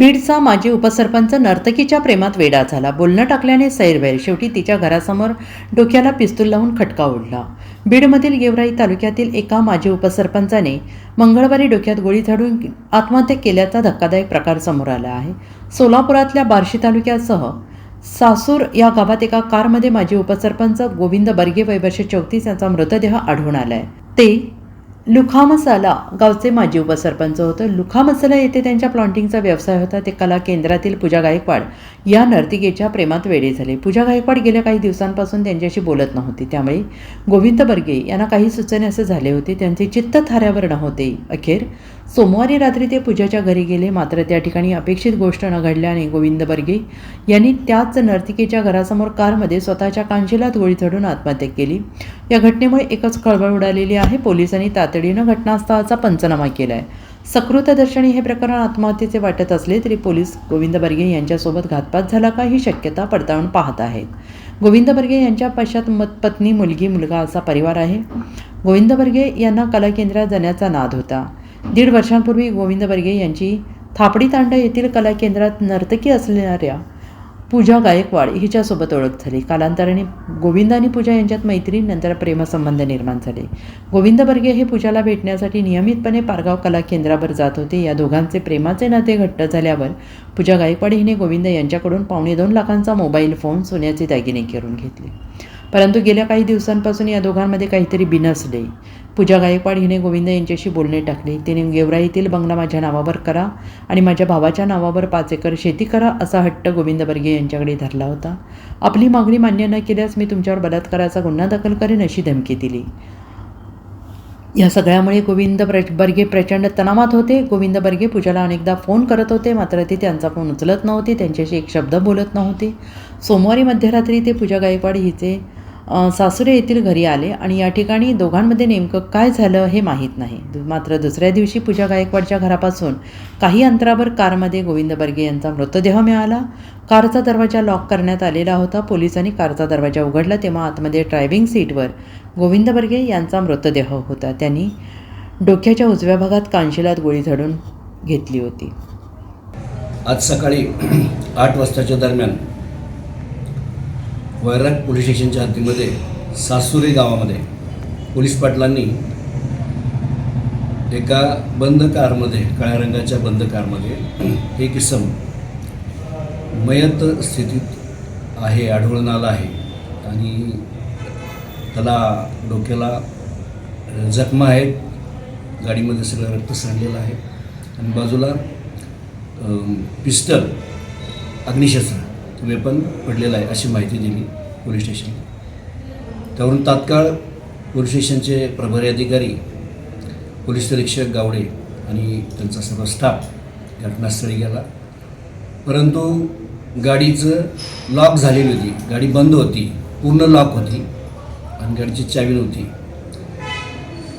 बीडचा माजी उपसरपंच नर्तकीच्या प्रेमात वेडा झाला. बोलणं टाकल्याने सैरवैर शेवटी तिच्या घरासमोर डोक्याला पिस्तूल लावून खटका उडला बीडमधील गेवराई तालुक्यातील एका माजी उपसरपंचाने मंगळवारी डोक्यात गोळी झाडून आत्महत्या केल्याचा धक्कादायक प्रकार समोर आला आहे. सोलापुरातल्या बार्शी तालुक्यासह सासूर या गावात एका कारमध्ये माजी उपसरपंच गोविंद बर्गे वय चौतीस यांचा मृतदेह आढळून आलाय. ते लुखामसाला गावचे माजी उपसरपंच होतं. लुखामसाला येथे त्यांच्या प्लॉन्टिंगचा व्यवसाय होता. ते कला केंद्रातील पूजा गायकवाड या नर्तिकेच्या प्रेमात वेडे झाले. पूजा गायकवाड गेल्या काही दिवसांपासून त्यांच्याशी बोलत नव्हती. त्यामुळे गोविंद बर्गे यांना काही सुचणे असे झाले होते. त्यांचे चित्त थाऱ्यावर नव्हते अखेर सोमवारी रात्री ते पूजाच्या घरी गेले. मात्र त्या ठिकाणी अपेक्षित गोष्ट न घडल्याने गोविंद बर्गे यांनी त्याच नर्तिकेच्या घरासमोर कारमध्ये स्वतःच्या कांशिलात गोळी चढून आत्महत्या केली. या घटनेमुळे एकच खळबळ उडालेली आहे. पोलिसांनी तातडीनं घटनास्थळाचा पंचनामा केला आहे सकृतदर्शनी हे प्रकरण आत्महत्येचे वाटत असले तरी पोलीस गोविंद बर्गे यांच्यासोबत घातपात झाला का ही शक्यता पडताळून पाहत आहेत. गोविंद बर्गे यांच्या पश्चात मत पत्नी मुलगी मुलगा असा परिवार आहे. गोविंद बर्गे यांना कला केंद्रात जाण्याचा नाद होता. दीड वर्षांपूर्वी गोविंद बर्गे यांची थापडी तांडा येथील कला केंद्रात नर्तकी असणाऱ्या पूजा गायकवाड हिच्यासोबत ओळख झाली. कालांतराने गोविंद आणि पूजा यांच्यात मैत्री नंतर प्रेमसंबंध निर्माण झाले. गोविंद बर्गे हे पूजाला भेटण्यासाठी नियमितपणे पारगाव कला केंद्रावर जात होते. या दोघांचे प्रेमाचे नाते घट्ट झाल्यावर पूजा गायकवाड हिने गोविंद यांच्याकडून पावणे दोन लाखांचा मोबाईल फोन सोन्याचे दागिने करून घेतले. परंतु गेल्या काही दिवसांपासून या दोघांमध्ये काहीतरी बिनसले. पूजा गायकवाड हिने गोविंद यांच्याशी बोलणे टाकले. तिने गेवराईतील बंगला माझ्या नावावर करा आणि माझ्या भावाच्या नावावर पाच एकर शेती करा असा हट्ट गोविंद बर्गे यांच्याकडे धरला होता. आपली मागणी मान्य न केल्यास मी तुमच्यावर बलात्काराचा गुन्हा दाखल करेन अशी धमकी दिली. या सगळ्यामुळे गोविंद प्र बर्गे प्रचंड तणावात होते. गोविंद बर्गे पूजाला अनेकदा फोन करत होते. मात्र ती त्यांचा फोन उचलत नव्हती. त्यांच्याशी एक शब्द बोलत नव्हते. सोमवारी मध्यरात्री ते पूजा गायकवाड हिचे सासुरे येथील घरी आले आणि या ठिकाणी दोघांमध्ये नेमकं काय झालं हे माहीत नाही. मात्र दुसऱ्या दिवशी पूजा गायकवाडच्या घरापासून काही अंतरावर कारमध्ये गोविंद बर्गे यांचा मृतदेह मिळाला. कारचा दरवाजा लॉक करण्यात आलेला होता. पोलिसांनी कारचा दरवाजा उघडला तेव्हा आतमध्ये ड्रायव्हिंग सीटवर गोविंद बर्गे यांचा मृतदेह होता. त्यांनी डोक्याच्या उजव्या भागात कांशिलात गोळी झाडून घेतली होती. आज सकाळी आठ वाजताच्या दरम्यान वैराग पोलीस स्टेशनच्या हद्दीमध्ये सासुरी गावामध्ये पोलीस पाटलांनी एका बंद कारमध्ये काळ्या रंगाच्या बंद कारमध्ये एक इसम मयत स्थितीत आहे आढळून आला आहे आणि त्याला डोक्याला जखमा आहेत. गाडीमध्ये सगळं रक्त सांडलेलं आहे. आणि बाजूला पिस्टल अग्निशस्त्र वेपन पडलेलं आहे अशी माहिती दिली पोलीस स्टेशन त्यावरून तात्काळ पोलीस स्टेशनचे प्रभारी अधिकारी पोलीस निरीक्षक गावडे आणि त्यांचा सर्व स्टाफ घटनास्थळी गेला. परंतु गाडीचं लॉक झालेली होती गाडी बंद होती पूर्ण लॉक होती आणि गाडीची चावी नव्हती.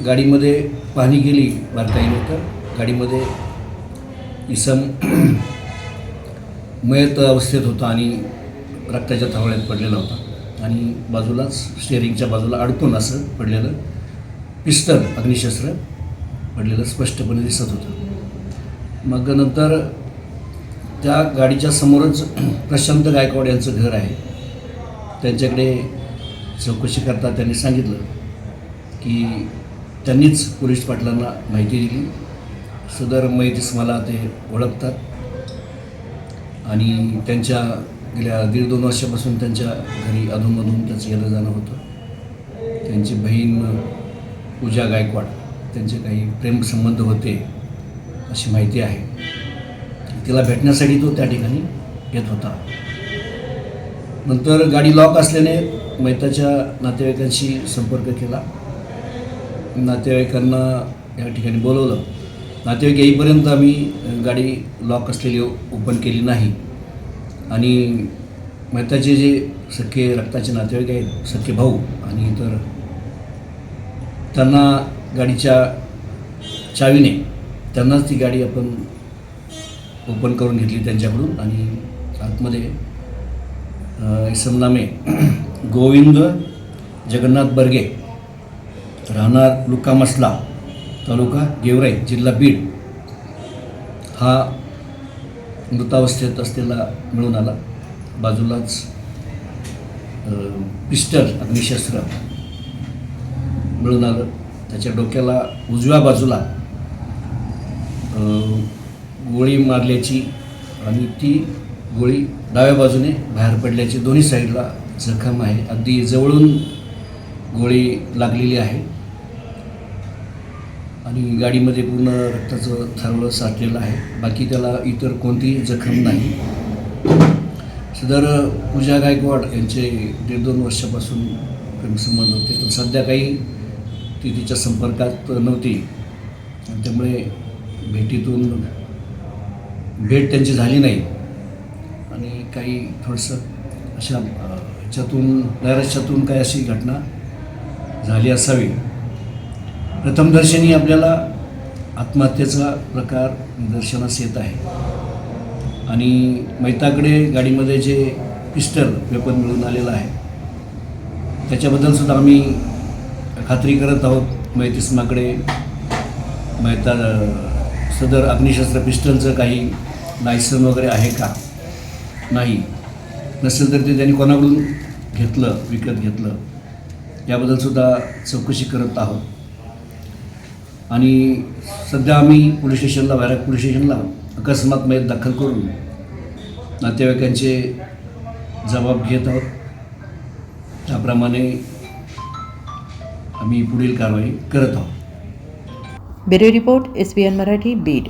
गाडीमध्ये पाहणी केली बारकाईने तर गाडीमध्ये इसम मयत अवस्थेत होता आणि रक्ताच्या थावळ्यात पडलेला होता. आणि बाजूलाच स्टेअरिंगच्या बाजूला अडकून असं पडलेलं पिस्तल अग्निशस्त्र पडलेलं स्पष्टपणे दिसत होतं. मग नंतर त्या गाडीच्या समोरच प्रशांत गायकवाड यांचं घर आहे. त्यांच्याकडे चौकशी करता त्यांनी सांगितलं की त्यांनीच पोलीस पाटलांना माहिती दिली. सदर मैतीस मला ते ओळखतात. आणि त्यांच्या गेल्या दीड दोन वर्षापासून त्यांच्या घरी अधूनमधून त्याचं येणं जाणं होतं. त्यांची बहीण पूजा गायकवाड त्यांचे काही प्रेमसंबंध होते अशी माहिती आहे. तिला भेटण्यासाठी तो त्या ठिकाणी येत होता. नंतर गाडी लॉक असल्याने मैताच्या नातेवाईकांशी संपर्क केला. नातेवाईकांना या ठिकाणी बोलवलं. नातेवाईक येईपर्यंत आम्ही गाडी लॉक असलेली ओपन केली नाही. आणि मेहताचे जे सख्खे रक्ताचे नातेवाईक आहेत सख्खे भाऊ आणि इतर त्यांना गाडीच्या चावीने त्यांनाच ती गाडी आपण ओपन करून घेतली त्यांच्याकडून आणि आतमध्ये इसमनामे गोविंद जगन्नाथ बर्गे राहणार लुकामसला तालुका गेवराई जिल्हा बीड. हा मृतावस्थेत असलेला मिळून आला. बाजूलाच पिस्टल अग्निशस्त्र मिळून आलं. त्याच्या डोक्याला उजव्या बाजूला गोळी मारल्याची आणि ती गोळी डाव्या बाजूने बाहेर पडल्याची दोन्ही साईडला जखम आहे. अगदी जवळून गोळी लागलेली आहे. आणि गाडीमध्ये पूर्ण रक्ताचं थारोळं साठलेलं आहे. बाकी त्याला इतर कोणतीही जखम नाही. सदर पूजा गायकवाड यांचे दीड दोन वर्षापासून प्रेमसंबंध होते. पण सध्या काही ती तिच्या संपर्कात नव्हती. त्यामुळे भेटीतून भेट त्यांची झाली नाही. आणि काही थोडंसं अशा ह्याच्यातून नैराश्यातून काही अशी घटना झाली असावी. प्रथमदर्शनी आपल्याला आत्महत्येचा प्रकार निदर्शनास येत आहे. आणि मैताकडे गाडीमध्ये जे पिस्टल वेपन मिळून आलेलं आहे त्याच्याबद्दल सुद्धा आम्ही खात्री करत आहोत. मैतिस्माकडे मैता सदर अग्निशस्त्र पिस्टलचं काही लायसन वगैरे आहे का? नाही. नसेल तर ते त्यांनी कोणाकडून घेतलं विकत घेतलं? याबद्दल सुद्धा चौकशी करत आहोत. आणि सध्या आम्ही पोलीस स्टेशनला वैराग पोलीस स्टेशनला अकस्मात मयत दाखल करून नातेवाईकांचे जबाब घेत आहोत. त्याप्रमाणे आम्ही पुढील कारवाई करत आहोत. Bureau report S B N Marathi Beed.